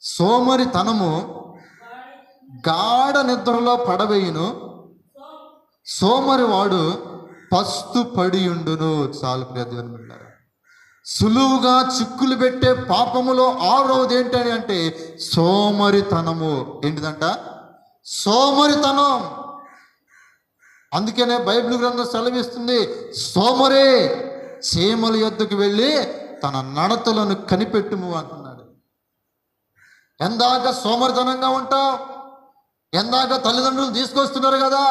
సోమరితనము గాఢ నిద్రలో పడవేయును. సోమరి వాడు పస్తు పడియుండును. చాలు ప్రియ సులువుగా చిక్కులు పెట్టే పాపములో ఆరవది ఏంటని అంటే సోమరితనము. ఏంటిదంట? సోమరితనం. అందుకనే బైబిల్ గ్రంథం సెలవిస్తుంది సోమరే చీమల యొద్దకు వెళ్ళి తన నడతలను కనిపెట్టుము అంటున్నాడు ఎందాక సోమరితనంగా ఉంటావు ఎందాక తల్లిదండ్రులు తీసుకొస్తున్నారు కదా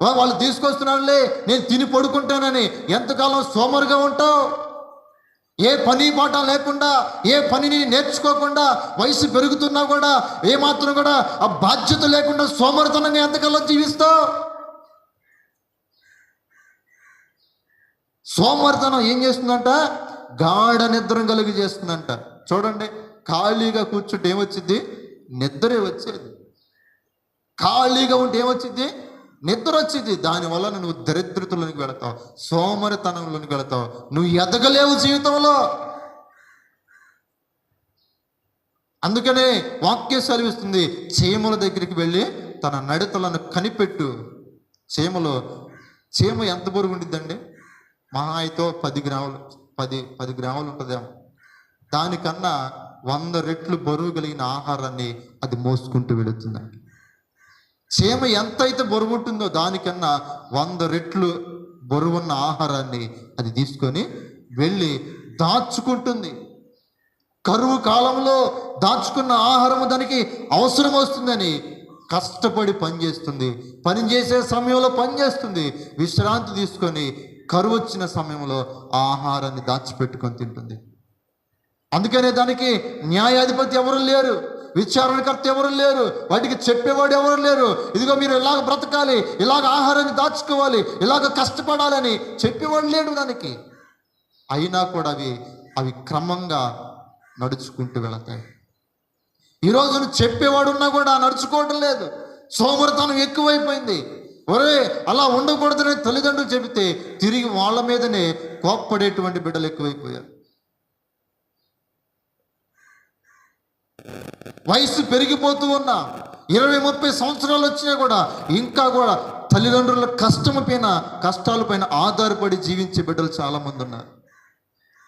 వాళ్ళు తీసుకొస్తున్నారులే నేను తిని పడుకుంటానని ఎంతకాలం సోమరుగా ఉంటావు? ఏ పని పాట లేకుండా ఏ పనిని నేర్చుకోకుండా వయసు పెరుగుతున్నా కూడా ఏమాత్రం కూడా ఆ బాధ్యత లేకుండా సోమరితనంగా ఎంతకాలం జీవిస్తావు? సోమరితనం ఏం చేస్తుందంట? గాఢ నిద్ర కలిగి చేస్తుందంట చూడండి. ఖాళీగా కూర్చుంటే ఏమొచ్చింది? నిద్రే వచ్చేది. ఖాళీగా ఉంటే ఏమొచ్చింది? నిద్ర వచ్చింది. దానివల్ల నువ్వు దరిద్రతలోనికి వెళతావు సోమరితనంలోనికి వెళతావు నువ్వు ఎదగలేవు జీవితంలో. అందుకనే వాక్యం సెలవిస్తుంది చీమల దగ్గరికి వెళ్ళి తన నడతలను కనిపెట్టు. చీమలు చీమ ఎంత బరువు ఉండిద్దండి? మహా అయితే పది గ్రాములు పది పది గ్రాములు ఉంటుందేమో. దానికన్నా వంద రెట్లు బరువు కలిగిన ఆహారాన్ని అది మోసుకుంటూ వెళుతుందండి. చీమ ఎంతైతే బరువు ఉంటుందో దానికన్నా వంద రెట్లు బరువున్న ఆహారాన్ని అది తీసుకొని వెళ్ళి దాచుకుంటుంది. కరువు కాలంలో దాచుకున్న ఆహారం దానికి అవసరం వస్తుందని కష్టపడి పనిచేస్తుంది. పని చేసే సమయంలో పనిచేస్తుంది. విశ్రాంతి తీసుకొని కరువు వచ్చిన సమయంలో ఆ ఆహారాన్ని దాచిపెట్టుకొని తింటుంది. అందుకనే దానికి న్యాయాధిపతి ఎవరు లేరు విచారణకర్త ఎవరు లేరు వాటికి చెప్పేవాడు ఎవరు లేరు. ఇదిగో మీరు ఇలాగ బ్రతకాలి ఇలాగ ఆహారాన్ని దాచుకోవాలి ఇలాగ కష్టపడాలని చెప్పేవాడు లేడు దానికి. అయినా కూడా అవి అవి క్రమంగా నడుచుకుంటూ వెళతాయి. ఈరోజు నువ్వు చెప్పేవాడు ఉన్నా కూడా నడుచుకోవడం లేదు. సోమరితనం ఎక్కువైపోయింది. ఒరే అలా ఉండకూడదని తల్లిదండ్రులు చెబితే తిరిగి వాళ్ళ మీదనే కోప్పడేటువంటి బిడ్డలు ఎక్కువైపోయారు. వయసు పెరిగిపోతూ ఉన్నా ఇరవై ముప్పై సంవత్సరాలు వచ్చినా కూడా ఇంకా కూడా తల్లిదండ్రుల కష్టం పైన కష్టాల పైన ఆధారపడి జీవించే బిడ్డలు చాలామంది ఉన్నారు.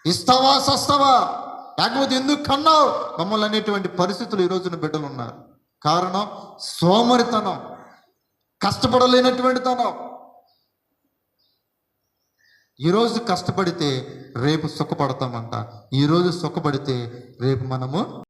ఇస్తావా సస్తావా? లేకపోతే ఎందుకు కన్నావు? మమ్మల్ని అనేటువంటి పరిస్థితులు ఈ రోజున బిడ్డలు ఉన్నారు. కారణం సోమరితనం కష్టపడలేనటువంటి తనం. ఈరోజు కష్టపడితే రేపు సుఖపడతామంట. ఈరోజు సుఖపడితే రేపు మనము